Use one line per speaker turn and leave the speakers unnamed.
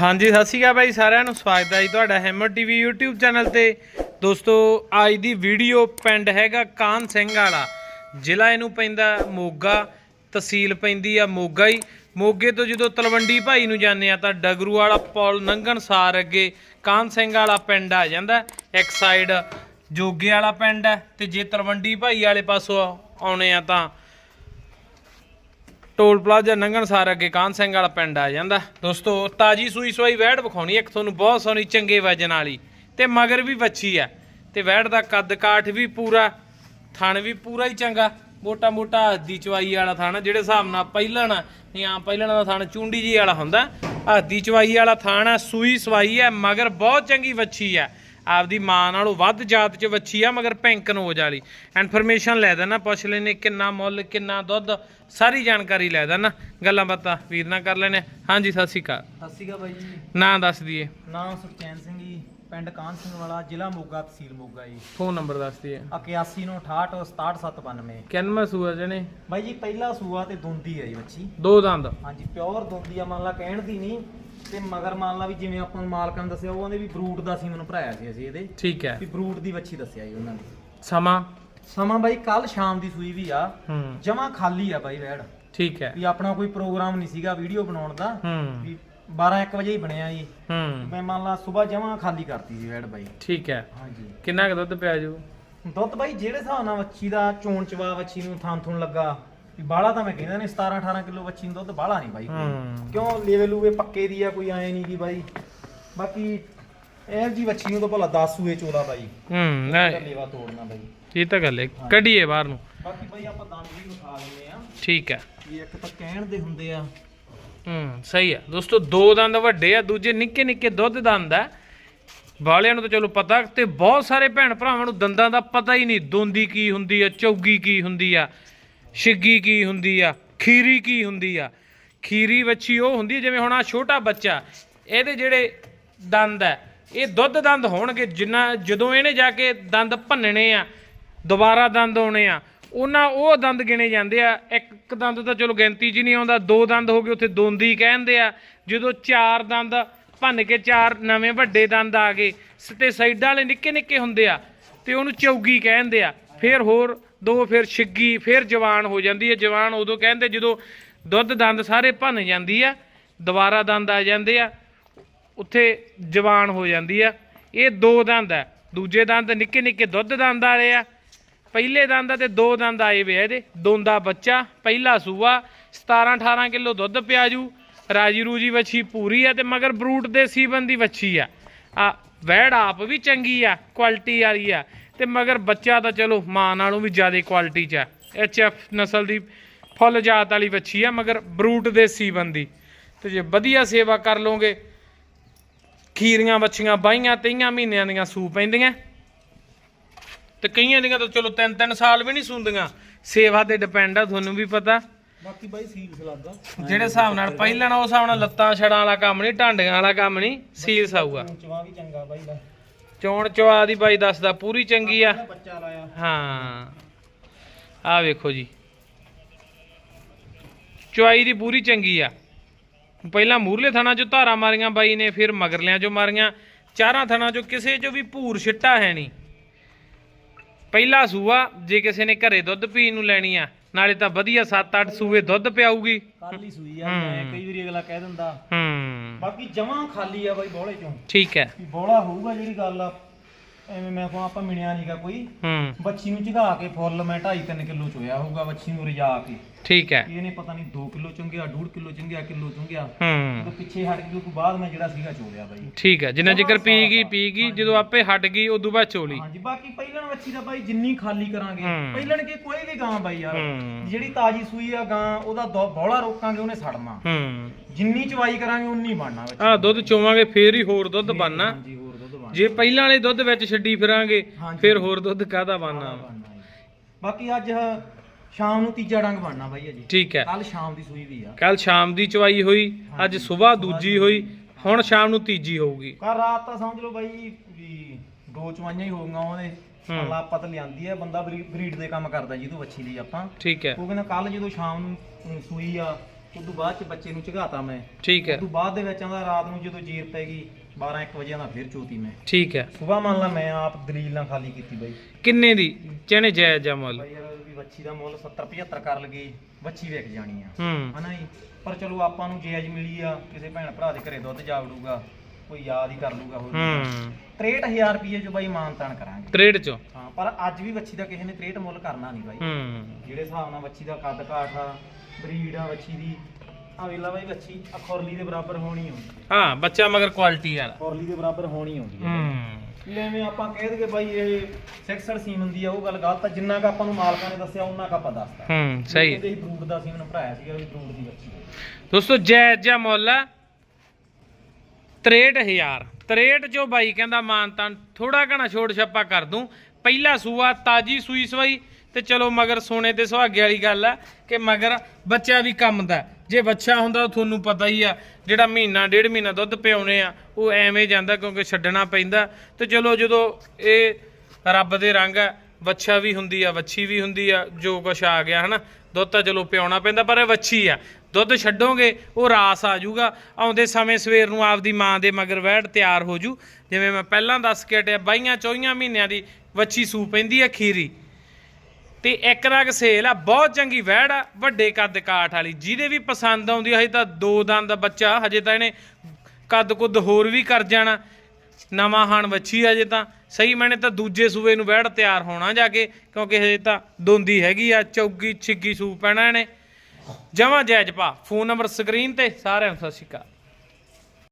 ਹਾਂਜੀ, ਸਤਿ ਸ਼੍ਰੀ ਅਕਾਲ ਬਾਈ ਸਾਰਿਆਂ ਨੂੰ। ਸਵਾਗਤ ਹੈ ਜੀ ਤੁਹਾਡਾ ਹੈਮਰ ਟੀਵੀ YouTube ਚੈਨਲ ਤੇ। ਦੋਸਤੋ, ਅੱਜ ਦੀ ਵੀਡੀਓ ਪਿੰਡ ਹੈਗਾ ਕਾਨ ਸਿੰਘ ਵਾਲਾ। ਜ਼ਿਲ੍ਹਾ ਇਹਨੂੰ ਪੈਂਦਾ ਮੋਗਾ, ਤਹਿਸੀਲ ਪੈਂਦੀ ਆ ਮੋਗਾ ਹੀ। ਮੋਗੇ ਤੋਂ ਜਦੋਂ ਤਲਵੰਡੀ ਭਾਈ ਨੂੰ ਜਾਂਦੇ ਆ ਤਾਂ ਡਗਰੂ ਵਾਲਾ ਪੁਲ ਨੰਗਣ ਸਾਰ ਅੱਗੇ ਕਾਨ ਸਿੰਘ ਵਾਲਾ ਪਿੰਡ ਆ ਜਾਂਦਾ। ਇੱਕ ਸਾਈਡ ਜੋਗੇ ਵਾਲਾ ਪਿੰਡ ਹੈ ਤੇ ਜੇ ਤਲਵੰਡੀ ਭਾਈ ਵਾਲੇ ਪਾਸੋਂ ਆਉਣੇ ਆ ਤਾਂ ਟੋਲ ਪਲਾਜ਼ਾ ਲੰਘਣ ਸਾਰ ਅੱਗੇ ਕਾਨ ਸਿੰਘ ਵਾਲਾ ਪਿੰਡ ਆ ਜਾਂਦਾ। ਦੋਸਤੋ, ਤਾਜੀ ਸੂਈ ਸਵਾਈ ਵੈੜ ਵਿਖਾਉਣੀ ਇੱਕ ਤੁਹਾਨੂੰ ਬਹੁਤ ਸੋਹਣੀ ਚੰਗੇ ਵਜਨ ਵਾਲੀ। ਤੇ ਮਗਰ ਵੀ ਵੱਛੀ ਆ। ਤੇ ਵੈੜ ਦਾ ਕੱਦ ਕਾਠ ਵੀ ਪੂਰਾ, ਥਣ ਵੀ ਪੂਰਾ ਹੀ ਚੰਗਾ। ਮੋਟਾ ਮੋਟਾ ਹੱਦੀ ਚਵਾਈ ਵਾਲਾ ਥਣ, ਜਿਹੜੇ ਹਿਸਾਬ ਨਾਲ ਪਹਿਲਣ ਜਾਂ ਪਹਿਲਣ ਦਾ ਥਣ ਚੁੰਡੀ ਜੀ ਵਾਲਾ ਹੁੰਦਾ। ਹੱਦੀ ਚਵਾਈ ਵਾਲਾ ਥਣ ਆ, ਸੂਈ ਸਵਾਈ ਆ, ਮਗਰ ਬਹੁਤ ਚੰਗੀ ਵੱਛੀ ਆ। ਆਪਦੀ ਮਾਂ ਨਾਲੋਂ ਵੱਧ ਜਾਤ ਚ ਵੱਛੀ ਆ ਮਗਰ ਪੈਂਕ ਨੋਜ ਵਾਲੀ। ਇਨਫੋਰਮੇਸ਼ਨ ਲੈ ਦੇਣਾ ਪੁੱਛ ਲੈਨੇ ਕਿੰਨਾ ਮੁੱਲ ਕਿੰਨਾ ਦੁੱਧ ਸਾਰੀ ਜਾਣਕਾਰੀ ਲੈ ਦੇਣਾ ਗੱਲਾਂ ਬਾਤਾਂ ਵੀਰ ਨਾਲ ਕਰ ਲੈਨੇ ਹਾਂਜੀ ਸਤਿ ਸ਼੍ਰੀ ਅਕਾਲ।
ਸਤਿ ਸ਼੍ਰੀ ਅਕਾਲ ਬਾਈ ਜੀ।
ਨਾਂ ਦੱਸ ਦਈਏ।
ਨਾਮ ਸੁਖਚੈਨ ਸਿੰਘ ਜੀ ਪਿੰਡ ਕਾਨ ਸਿੰਘ ਵਾਲਾ ਜ਼ਿਲ੍ਹਾ ਮੋਗਾ ਤਹਿਸੀਲ ਮੋਗਾ ਜੀ।
ਫੋਨ ਨੰਬਰ ਦੱਸ ਦਈਏ।
8168
ਕਿੰਨਵਾਂ ਸੂਆ ਜਣੇ?
ਬਾਈ ਜੀ ਪਹਿਲਾ ਸੂਆ ਤੇ ਦੁੰਦੀ ਹੈ ਜੀ ਬੱਚੀ
ਦੋ ਦੰਦ।
ਹਾਂਜੀ ਪਿਓਰ ਦੁੰਦੀ ਆ ਮੰਨ ਲਾ ਕਹਿਣ ਦੀ ਨਹੀਂ। ਤੇ ਮਗਰ ਮੰਨ ਲਾ ਵੀ ਜਿਵੇਂ ਆਪਾਂ ਨੂੰ ਮਾਲਕਾਂ ਨੇ ਦੱਸਿਆ ਉਹ ਕਹਿੰਦੇ ਵੀ ਬਰੂਟ ਦਾ ਸੀ ਮੈਨੂੰ ਭਰਾਇਆ ਸੀ ਅਸੀਂ ਇਹਦੇ।
ਠੀਕ ਹੈ।
ਵੀ ਬਰੂਟ ਦੀ ਬੱਚੀ ਦੱਸਿਆ ਜੀ ਉਹਨਾਂ ਨੇ।
ਸਮਾਂ?
ਸਮਾਂ ਬਾਈ ਕੱਲ ਸ਼ਾਮ ਦੀ ਸੂਈ ਵੀ ਆ।
ਹੂੰ।
ਜਮਾ ਖਾਲੀ ਆ ਬਾਈ ਵੈੜ।
ਠੀਕ ਹੈ।
ਵੀ ਆਪਣਾ ਕੋਈ ਪ੍ਰੋਗਰਾਮ ਨਹੀਂ ਸੀਗਾ ਵੀਡੀਓ ਬਣਾਉਣ ਦਾ।
ਹੂੰ।
ਵੀ 12 1 ਵਜੇ ਹੀ ਬਣਿਆ ਜੀ।
ਹੂੰ।
ਮੈਂ ਮੰਨ ਲਾ ਸਵੇਰ ਜਮਾ ਖਾਲੀ ਕਰਤੀ ਸੀ ਵੈੜ ਬਾਈ।
ਠੀਕ ਹੈ।
ਹਾਂਜੀ।
ਕਿੰਨਾ ਕੁ ਦੁੱਧ ਪਿਆ ਜੂ?
ਦੁੱਧ ਬਾਈ ਜਿਹੜੇ ਹਿਸਾਬ ਨਾਲ ਵੱਛੀ ਦਾ ਚੋਣ ਚਵਾ ਵੱਛੀ ਨੂੰ ਥਾਂ ਥੁਣ ਲੱਗਾ ਵੀ ਬਾਹਲਾ ਤਾਂ ਮੈਂ ਕਹਿੰਦਾ ਨੇ 17 18 ਕਿਲੋ ਨੂੰ ਦੁੱਧ ਬਾਹਲਾ ਨਹੀਂ ਬਾਈ।
ਹੂੰ।
ਕਿਉਂ ਲੇਵੇ ਲੂਵੇ ਪੱਕੇ ਦੀ ਆ ਕੋਈ ਐ ਨਹੀਂ ਦੀ ਬਾਈ। ਬਾਕੀ ਇਹ ਜੀ ਵੱਛੀ ਨੂੰ ਤਾਂ ਭਲਾ 10 ਸੂਏ ਚੋਲਾ ਬਾਈ।
ਹੂੰ ਨਹੀਂ,
ਲੇਵਾ ਤੋੜਨਾ ਬਾਈ।
ਇਹ ਤਾਂ ਗੱਲ ਹੈ ਕੱਢੀਏ ਬਾਹਰ ਨੂੰ।
ਬਾਕੀ ਬਾਈ ਆਪਾਂ ਦੰਦ ਵੀ ਵਿਖਾ ਦਿੰਦੇ ਆ।
ਠੀਕ ਹੈ।
ਵੀ ਇੱਕ ਤਾਂ ਕਹਿਣ ਦੇ ਹੁੰਦੇ ਆ।
ਹੂੰ ਸਹੀ ਆ ਦੋਸਤੋ ਦੋ ਦੰਦ ਵੱਡੇ ਆ ਦੂਜੇ ਨਿੱਕੇ ਨਿੱਕੇ ਦੁੱਧ ਦੰਦ ਆ। ਵਾਲਿਆਂ ਨੂੰ ਤਾਂ ਚਲੋ ਪਤਾ ਤੇ ਬਹੁਤ ਸਾਰੇ ਭੈਣ ਭਰਾਵਾਂ ਨੂੰ ਦੰਦਾਂ ਦਾ ਪਤਾ ਹੀ ਨਹੀਂ ਦੋਂਦੀ ਕੀ ਹੁੰਦੀ ਆ ਚੌਗੀ ਕੀ ਹੁੰਦੀ ਆ। ਛਿੱਗੀ ਕੀ ਹੁੰਦੀ ਆ? ਖੀਰੀ ਕੀ ਹੁੰਦੀ ਆ? ਖੀਰੀ ਵੱਛੀ ਉਹ ਹੁੰਦੀ ਜਿਵੇਂ ਹੁਣ ਆ ਛੋਟਾ ਬੱਚਾ, ਇਹਦੇ ਜਿਹੜੇ ਦੰਦ ਆ, ਇਹ ਦੁੱਧ ਦੰਦ ਹੋਣਗੇ, ਜਿੰਨਾ ਜਦੋਂ ਇਹਨੇ ਜਾ ਕੇ ਦੰਦ ਭੰਨਣੇ ਆ, ਦੁਬਾਰਾ ਦੰਦ ਆਉਣੇ ਆ, ਉਹਨਾਂ ਉਹ ਦੰਦ ਗਿਣੇ ਜਾਂਦੇ ਆ। ਇੱਕ ਦੰਦ ਤਾਂ ਚਲੋ ਗਿਣਤੀ 'ਚ ਨਹੀਂ ਆਉਂਦਾ, ਦੋ ਦੰਦ ਹੋ ਗਏ, ਉੱਥੇ ਦੋਂਦੀ ਕਹਿੰਦੇ ਆ। ਜਦੋਂ ਚਾਰ ਦੰਦ ਭੰਨ ਕੇ ਚਾਰ ਨਵੇਂ ਵੱਡੇ ਦੰਦ ਆ ਗਏ ਸ- ਤੇ ਸਾਈਡਾਂ ਵਾਲੇ ਨਿੱਕੇ ਨਿੱਕੇ ਹੁੰਦੇ ਆ, ਤੇ ਉਹਨੂੰ ਚੌਗੀ ਕਹਿੰਦੇ ਆ। ਫਿਰ ਹੋਰ ਦੋ ਫਿਰ ਛਿੱਗੀ, ਫਿਰ ਜਵਾਨ ਹੋ ਜਾਂਦੀ ਹੈ। ਜਵਾਨ ਉਦੋਂ ਕਹਿੰਦੇ ਜਦੋਂ ਦੁੱਧ ਦੰਦ ਸਾਰੇ ਭੰਨ ਜਾਂਦੀ ਆ, ਦੁਬਾਰਾ ਦੰਦ ਆ ਜਾਂਦੇ ਆ, ਉੱਥੇ ਜਵਾਨ ਹੋ ਜਾਂਦੀ ਆ। ਇਹ ਦੋ ਦੰਦ ਆ। ਦੂਜੇ ਦੰਦ ਨਿੱਕੇ ਨਿੱਕੇ ਦੁੱਧ ਦੰਦ ਵਾਲੇ ਆ। ਪਹਿਲੇ ਦੰਦ ਆ ਤੇ ਦੋ ਦੰਦ ਆਏ ਵੇ ਇਹਦੇ। ਦੋਂਦਾ ਬੱਚਾ, ਪਹਿਲਾ ਸੂਆ 17 18 ਕਿਲੋ ਦੁੱਧ ਪਿਆਜੂ। ਰਾਜੀ ਰੂਜੀ ਵੱਛੀ ਪੂਰੀ ਆ ਤੇ ਮਗਰ ਬਰੂਟ ਦੇ ਸੀਵਨ ਦੀ ਵੱਛੀ ਆ। ਆ ਵੈੜ ਆਪ ਵੀ ਚੰਗੀ ਆ, ਕੁਆਲਿਟੀ ਵਾਲੀ ਆ। ਤੇ ਮਗਰ ਬੱਚਾ ਤਾਂ ਚਲੋ ਮਾਂ ਨਾਲੋਂ ਵੀ ਜ਼ਿਆਦਾ ਕੁਆਲਿਟੀ ਚ ਆ ਐਚ ਐਫ ਨਸਲ ਦੀ ਫੁੱਲ ਜਾਤ ਵਾਲੀ ਵੱਛੀ ਆ ਮਗਰ ਬਰੂਟ ਦੇ ਸੀਬਨ ਦੀ ਤੇ ਜੇ ਵਧੀਆ ਸੇਵਾ ਕਰ ਲੋਗੇ ਖੀਰੀਆਂ ਬੱਚੀਆਂ ਬਾਈਆਂ ਤੇਈਆਂ ਮਹੀਨਿਆਂ ਦੀਆਂ ਸੂ ਪੈਂਦੀਆਂ। ਤੇ ਕਈਆਂ ਦੀਆਂ ਤਾਂ ਚਲੋ ਤਿੰਨ ਤਿੰਨ ਸਾਲ ਵੀ ਨਹੀਂ ਸੁੰਦੀਆਂ। ਸੇਵਾ ਤੇ ਡਿਪੈਂਡ ਆ ਤੁਹਾਨੂੰ ਵੀ ਪਤਾ।
ਬਾਕੀ ਬਾਈ ਸੀਲ ਸਲਾਦਾ।
ਜਿਹੜੇ ਹਿਸਾਬ ਨਾਲ ਪਹਿਲਾਂ ਨਾ ਉਸ ਹਿਸਾਬ ਨਾਲ ਲੱਤਾਂ ਛੜਾਂ ਵਾਲਾ ਕੰਮ ਨਹੀਂ ਢਾਂਡੀਆਂ ਵਾਲਾ ਕੰਮ ਨਹੀਂ ਸੀਲ ਸਾਊਗਾ।
ਚਵਾ ਵੀ ਚੰਗਾ ਬਾਈ ਦਾ।
ਚੋਣ ਚਵਾ ਦੀ ਬਾਈ ਦੱਸਦਾ ਪੂਰੀ ਚੰਗੀ ਆ।
ਬੱਚਾ ਲਾਇਆ।
ਹਾਂ। ਆ ਵੇਖੋ ਜੀ। ਚੁਆਈ ਦੀ ਪੂਰੀ ਚੰਗੀ ਆ। ਪਹਿਲਾਂ ਮੂਰਲੇ ਥਾਣਾ ਚੋਂ ਧਾਰਾਂ ਮਾਰੀਆਂ ਬਾਈ ਨੇ ਫਿਰ ਮਗਰਲਿਆਂ ਚੋਂ ਮਾਰੀਆਂ। ਚਾਰਾਂ ਥਾਣਾ ਚੋਂ ਕਿਸੇ ਚੋਂ ਵੀ ਭੂਰ ਛਿੱਟਾ ਹੈ ਨਹੀਂ। ਪਹਿਲਾ ਸੂਆ ਜੇ ਕਿਸੇ ਨੇ ਘਰੇ ਦੁੱਧ ਪੀਣ ਨੂੰ ਲੈਣੀ ਆ ਨਾਲੇ ਤਾਂ ਵਧੀਆ 7-8 ਸੂਏ ਦੁੱਧ ਪਿਆਊਗੀ।
ਕੱਲ ਹੀ ਸੂਈ ਆ ਮੈਂ ਕਈ ਵਾਰੀ ਅਗਲਾ ਕਹਿ ਦਿੰਦਾ।
ਹੂੰ।
ਬਾਕੀ ਜਮਾਂ ਖਾਲੀ ਆ ਬਾਈ ਬੋਲੇ ਚੋਂ।
ਠੀਕ ਹੈ।
ਬੋਲਾ ਹੋਊਗਾ ਜਿਹੜੀ ਗੱਲ ਆ ਐਵੇਂ ਮੈਂ ਕਹਾਂ ਆਪਾਂ ਮਿਣਿਆ ਨਹੀਂਗਾ ਕੋਈ।
ਹੂੰ।
ਬੱਚੀ ਨੂੰ ਝਗਾ ਕੇ ਫੁੱਲ ਮੈਂ 2.5 3 ਕਿਲੋ ਚੋਇਆ ਹੋਊਗਾ ਬੱਚੀ ਨੂੰ ਰਜਾ ਕੇ।
ਠੀਕ ਹੈ।
ਇਹਨੇ ਪਤਾ ਨਹੀਂ 2 ਕਿਲੋ ਚੁੰਗਿਆ 1.5 ਕਿਲੋ ਚੁੰਗਿਆ ਕਿਲੋ ਚੁੰਗਿਆ।
ਹੂੰ।
ਤੇ ਪਿੱਛੇ ਹਟ ਗਈ ਉਸ ਬਾਅਦ ਮੈਂ ਜਿਹੜਾ ਸੀਗਾ ਚੋਲਿਆ ਬਾਈ।
ਠੀਕ ਹੈ ਜਿੰਨਾ ਜਿਕਰ ਪੀ ਗਈ ਪੀ ਗਈ ਜਦੋਂ ਆਪੇ ਹਟ ਗਈ ਉਦੋਂ ਬਾਅਦ ਚੋਲੀ।
ਹਾਂਜੀ ਬਾਕੀ ਪਹਿਲਣ ਵੱਛੀ ਦਾ ਬਾਈ ਜਿੰਨੀ ਖਾਲੀ ਕਰਾਂਗੇ।
ਹੂੰ।
ਪਹਿਲਣ ਕੇ ਕੋਈ ਵੀ ਗਾਂ ਬਾਈ ਯਾਰ ਜਿਹੜੀ ਤਾਜੀ ਸੂਈ ਆ ਗਾਂ ਉਹਦਾ ਬੌਲਾ ਰੋਕਾਂਗੇ ਉਹਨੇ ਸੜਨਾ।
ਹੂੰ।
ਜਿੰਨੀ ਚਵਾਈ ਕਰਾਂਗੇ ਉਨੀ ਬਣਨਾ ਵਿੱਚ।
ਆ ਦੁੱਧ ਚੋਵਾਂਗੇ ਫੇਰ ਹੀ ਹੋਰ ਦੁੱਧ ਬਣਨਾ।
ਹਾਂਜੀ ਹੋਰ ਦੁੱਧ ਬਣਨਾ।
ਜੇ ਪਹਿਲਾਂ ਵਾਲੇ ਦੁੱਧ ਵਿੱਚ ਛੱਡੀ ਫਿਰਾਂਗੇ। ਫਿਰ ਹੋਰ ਦੁੱਧ ਕਾਹਦਾ ਬਣਨਾ।
ਬਾਕੀ ਅੱਜ ਸ਼ਾਮ ਨੂੰ ਤੀਜਾ ਡੰਗ ਬਣਨਾ ਬਾਈ ਅਜੀ
ਠੀਕ ਹੈ।
ਕੱਲ ਸ਼ਾਮ ਦੀ ਸੂਈ ਵੀ ਆ।
ਕੱਲ ਸ਼ਾਮ ਦੀ ਚਵਾਈ ਹੋਈ ਅੱਜ ਸਵੇਰ ਦੂਜੀ ਹੋਈ ਹੁਣ ਸ਼ਾਮ ਨੂੰ ਤੀਜੀ ਹੋਊਗੀ।
ਕੱਲ ਰਾਤ ਤਾਂ ਸਮਝ ਲਓ ਬਾਈ ਵੀ ਦੋ ਚਵਾਈਆਂ ਹੀ ਹੋਊਗੀਆਂ ਉਹਦੇ। ਅੱਲਾ ਪਤ ਲਿਆਂਦੀ ਹੈ ਬੰਦਾ ਬਰੀਡ ਦੇ ਕੰਮ ਕਰਦਾ ਜਿਹਨੂੰ ਵੱਛੀ ਲਈ ਆਪਾਂ।
ਠੀਕ ਹੈ।
ਉਹ ਕਹਿੰਦਾ ਕੱਲ ਜਦੋਂ ਸ਼ਾਮ ਨੂੰ ਸੂਈ ਆ ਉਦੋਂ ਬਾਅਦ ਚ ਬੱਚੇ ਨੂੰ ਝਗਾਤਾ ਮੈਂ।
ਠੀਕ ਹੈ।
ਉਦੋਂ ਬਾਅਦ ਦੇ ਵਿੱਚ ਆਂਦਾ ਰਾਤ ਨੂੰ ਜਦੋਂ ਜੀਰ ਪੈ ਗਈ 12 1 ਵਜੇ ਆਂਦਾ ਫਿਰ ਚੋਤੀ ਮੈਂ।
ਠੀਕ ਹੈ।
ਸਵੇਰ ਮੰਨ ਲਾ ਮੈਂ ਆਪ ਦਲੀਲ ਨਾਲ ਖਾਲੀ ਕੀਤੀ ਬਾਈ।
ਕਿੰਨੇ ਦੀ? ਚਣੇ ਜਾਇਜ਼ ਜਾਂ ਮੁੱਲ?
ਬਾਈ ਯਾਰ ਵੀ ਬੱਚੀ ਦਾ ਮੁੱਲ 70 75 ਕਰ ਲਗੇ ਬੱਚੀ ਵਿਕ ਜਾਣੀ ਆ।
ਹੂੰ।
ਹਨਾ ਜੀ? ਪਰ ਚਲੋ ਆਪਾਂ ਨੂੰ ਜਾਇਜ਼ ਮਿਲੀ ਆ ਕਿਸੇ ਭੈਣ ਭਰਾ ਦੇ ਘਰੇ ਦੁੱਧ ਜਾ ਵੜੂਗਾ ਕੋਈ ਯਾਦ ਹੀ ਕਰ ਲੂਗਾ ਹੋਰ
ਹੂੰ।
63000 ਰੁਪਏ ਚ ਬਾਈ ਮਾਨਤਾਨ ਕਰਾਂਗੇ।
ਟ੍ਰੇਡ ਚੋਂ?
ਹਾਂ ਪਰ ਅੱਜ ਵੀ ਬੱਚੀ ਦਾ ਕਿਸੇ ਨੇ 63 ਮੁੱਲ ਕਰਨਾ ਨਹੀਂ ਬਾਈ।
ਹੂੰ।
ਜਿਹੜੇ ਹਿਸਾਬ ਨਾਲ ਬੱਚੀ ਦਾ ਕੱਦ ਕਾਠ ਆ ਬਰੀਡ ਆ ਬੱਚੀ ਦੀ ਆ ਵੇਲਾ ਬਾਈ ਬੱਚੀ ਆ ਖੁਰਲੀ ਦੇ ਬਰਾਬਰ ਹੋਣੀ ਹੁੰਦੀ ਹੈ
ਹਾਂ ਬੱਚਾ ਮਗਰ ਕੁਆਲਿਟੀ ਵਾਲਾ।
ਖੁਰਲੀ ਦੇ ਬਰਾਬਰ ਹੋਣੀ ਹੁੰਦੀ ਹੈ।
ਹੂੰ
ਜਿਵੇਂ ਆਪਾਂ ਕਹਿ ਦਈਏ ਬਾਈ ਇਹ 66 ਸੀਮ ਹੁੰਦੀ ਆ ਉਹ ਗੱਲ ਗਲਤ ਆ ਜਿੰਨਾ ਕ ਆਪਾਂ ਨੂੰ ਮਾਲਕਾਂ ਨੇ ਦੱਸਿਆ ਉਹਨਾਂ ਕ ਆਪਾਂ ਦੱਸਦਾ
ਹੂੰ ਸਹੀ।
ਕਹਿੰਦੇ ਸੀ ਬਰੂਡ ਦਾ ਸੀਮਨ ਭਰਾਇਆ ਸੀਗਾ ਵੀ ਬਰੂਡ ਦੀ ਬੱਚੀ ਆ।
ਦੋਸਤੋ ਜਾਇਜ਼ ਜਾਂ ਮੁੱਲ ਆ। 63000 63 ਚੋਂ ਬਾਈ ਕਹਿੰਦਾ ਮਾਨਤਾਨ ਥੋੜਾ ਘਣਾ ਛੋੜ ਛੱਪਾ ਕਰ ਦੂੰ। ਪਹਿਲਾ ਸੂਆ ਤਾਜੀ ਸੂਈ ਸਵਾਈ। ਤੇ ਚਲੋ ਮਗਰ ਸੋਨੇ ਤੇ ਸੁਹਾਗੇ ਵਾਲੀ ਗੱਲ ਆ ਕਿ ਮਗਰ ਬੱਚਾ ਵੀ ਕੰਮ ਦਾ। ਜੇ ਬੱਚਾ ਹੁੰਦਾ ਤੁਹਾਨੂੰ ਪਤਾ ਹੀ ਆ, ਜਿਹੜਾ ਮਹੀਨਾ, ਡੇਢ ਮਹੀਨਾ ਦੁੱਧ ਪਿਆਉਨੇ ਆ, ਉਹ ਐਵੇਂ ਜਾਂਦਾ ਕਿਉਂਕਿ ਛੱਡਣਾ ਪੈਂਦਾ। ਤੇ ਚਲੋ ਜਦੋਂ ਇਹ ਰੱਬ ਦੇ ਰੰਗ ਆ, ਵੱਛਾ ਵੀ ਹੁੰਦੀ ਆ, ਵੱਛੀ ਵੀ ਹੁੰਦੀ ਆ, ਜੋ ਕੁਛ ਆ ਗਿਆ, ਹਨਾ? ਦੁੱਧ ਤਾਂ ਚਲੋ ਪਿਆਉਣਾ ਪੈਂਦਾ, ਪਰ ਇਹ ਵੱਛੀ ਆ। ਦੁੱਧ ਛੱਡੋਗੇ, ਉਹ ਰਾਸ ਆ ਜਾਊਗਾ। ਆਉਂਦੇ ਸਮੇਂ ਸਵੇਰ ਨੂੰ ਆਪਦੀ ਮਾਂ ਦੇ ਮਗਰ ਵਹਿੜ ਤਿਆਰ ਹੋ ਜੂ। ਜਿਵੇਂ ਮੈਂ ਪਹਿਲਾਂ ਦੱਸ ਕੇ ਹਟਿਆ, ਬਾਈਆਂ ਚੌਈਆਂ ਮਹੀਨਿਆਂ ਦੀ ਵੱਛੀ ਸੂ ਪੈਂਦੀ ਆ ਖੀਰੀ। ਤੇ ਇੱਕ ਰਗ ਸੇਲ ਆ, ਬਹੁਤ ਚੰਗੀ ਵਹਿੜ ਆ, ਵੱਡੇ ਕੱਦ ਕਾਠ ਵਾਲੀ। ਜਿਹਦੇ ਵੀ ਪਸੰਦ ਆਉਂਦੀ ਹਜੇ ਤਾਂ ਦੋ ਦੰਦ ਦਾ ਬੱਚਾ, ਹਜੇ ਤਾਂ ਇਹਨੇ ਕੱਦ ਕੁੱਦ ਹੋਰ ਵੀ ਕਰ ਜਾਣਾ। ਨਵਾਂ ਹਾਣ ਵੱਛੀ ਆ ਹਜੇ ਤਾਂ। ਸਹੀ ਮੈਨੇ ਤਾਂ ਦੂਜੇ ਸੂਏ ਨੂੰ ਵਹਿੜ ਤਿਆਰ ਹੋਣਾ ਜਾ ਕੇ, ਕਿਉਂਕਿ ਹਜੇ ਤਾਂ ਦੋਂਦੀ ਹੈਗੀ ਆ, ਚੌਗੀ ਛਿੱਗੀ ਸੂ ਪੈਣਾ ਇਹਨੇ। ਜਮਾ ਜਾਇਜ਼ ਪਾ, ਫੋਨ ਨੰਬਰ ਸਕਰੀਨ ਤੇ, ਸਾਰਿਆਂ ਨੂੰ ਸਤਿ ਸ਼੍ਰੀ ਅਕਾਲ।